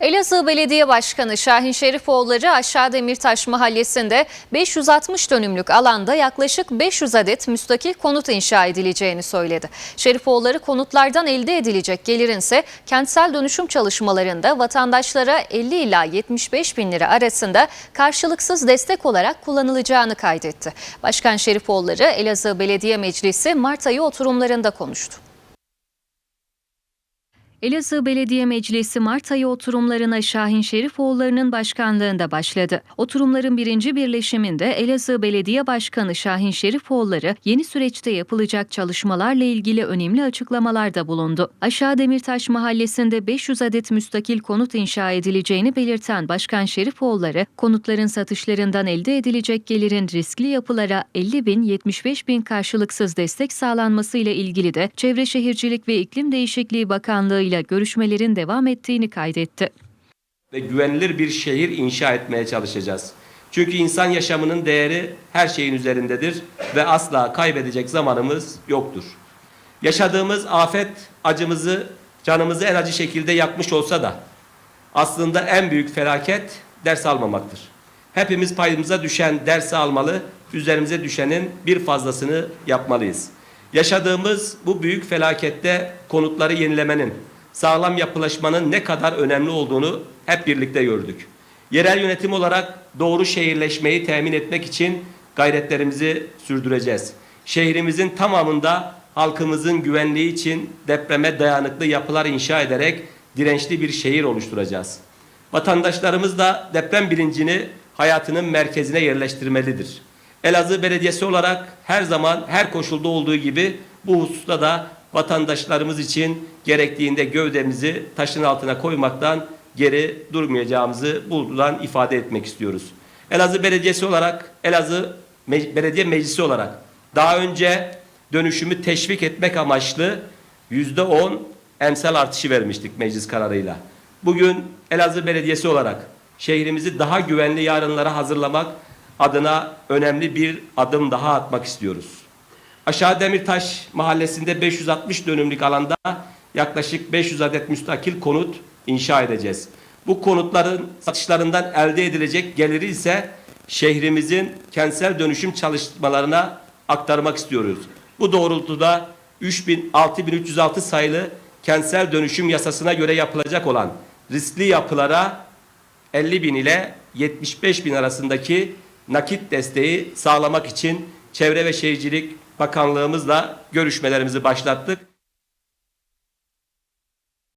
Elazığ Belediye Başkanı Şahin Şerifoğulları Aşağı Demirtaş Mahallesi'nde 560 dönümlük alanda yaklaşık 500 adet müstakil konut inşa edileceğini söyledi. Şerifoğulları konutlardan elde edilecek gelirin ise kentsel dönüşüm çalışmalarında vatandaşlara 50 ila 75 bin lira arasında karşılıksız destek olarak kullanılacağını kaydetti. Başkan Şerifoğulları Elazığ Belediye Meclisi Mart ayı oturumlarında konuştu. Elazığ Belediye Meclisi Mart ayı oturumlarına Şahin Şerifoğulları'nın başkanlığında başladı. Oturumların birinci birleşiminde Elazığ Belediye Başkanı Şahin Şerifoğulları yeni süreçte yapılacak çalışmalarla ilgili önemli açıklamalarda bulundu. Aşağı Demirtaş Mahallesi'nde 500 adet müstakil konut inşa edileceğini belirten Başkan Şerifoğulları, konutların satışlarından elde edilecek gelirin riskli yapılara 50 bin 75 bin karşılıksız destek sağlanması ile ilgili de Çevre Şehircilik ve İklim Değişikliği Bakanlığı ile görüşmelerin devam ettiğini kaydetti. ve güvenilir bir şehir inşa etmeye çalışacağız. Çünkü insan yaşamının değeri her şeyin üzerindedir ve asla kaybedecek zamanımız yoktur. Yaşadığımız afet acımızı, canımızı en acı şekilde yakmış olsa da aslında en büyük felaket ders almamaktır. Hepimiz payımıza düşen dersi almalı, üzerimize düşenin bir fazlasını yapmalıyız. Yaşadığımız bu büyük felakette konutları yenilemenin, sağlam yapılaşmanın ne kadar önemli olduğunu hep birlikte gördük. Yerel yönetim olarak doğru şehirleşmeyi temin etmek için gayretlerimizi sürdüreceğiz. Şehrimizin tamamında halkımızın güvenliği için depreme dayanıklı yapılar inşa ederek dirençli bir şehir oluşturacağız. Vatandaşlarımız da deprem bilincini hayatının merkezine yerleştirmelidir. Elazığ Belediyesi olarak her zaman her koşulda olduğu gibi bu hususta da vatandaşlarımız için gerektiğinde gövdemizi taşın altına koymaktan geri durmayacağımızı buradan ifade etmek istiyoruz. Elazığ Belediyesi olarak, Elazığ Me- Belediye Meclisi olarak daha önce dönüşümü teşvik etmek amaçlı yüzde on emsal artışı vermiştik meclis kararıyla. Bugün Elazığ Belediyesi olarak şehrimizi daha güvenli yarınlara hazırlamak adına önemli bir adım daha atmak istiyoruz. Aşağı Demirtaş mahallesinde 560 dönümlük alanda yaklaşık 500 adet müstakil konut inşa edeceğiz. Bu konutların satışlarından elde edilecek geliri ise şehrimizin kentsel dönüşüm çalışmalarına aktarmak istiyoruz. Bu doğrultuda 3000 6306 sayılı kentsel dönüşüm yasasına göre yapılacak olan riskli yapılara 50 bin ile 75 bin arasındaki nakit desteği sağlamak için Çevre ve Şehircilik Bakanlığımızla görüşmelerimizi başlattık.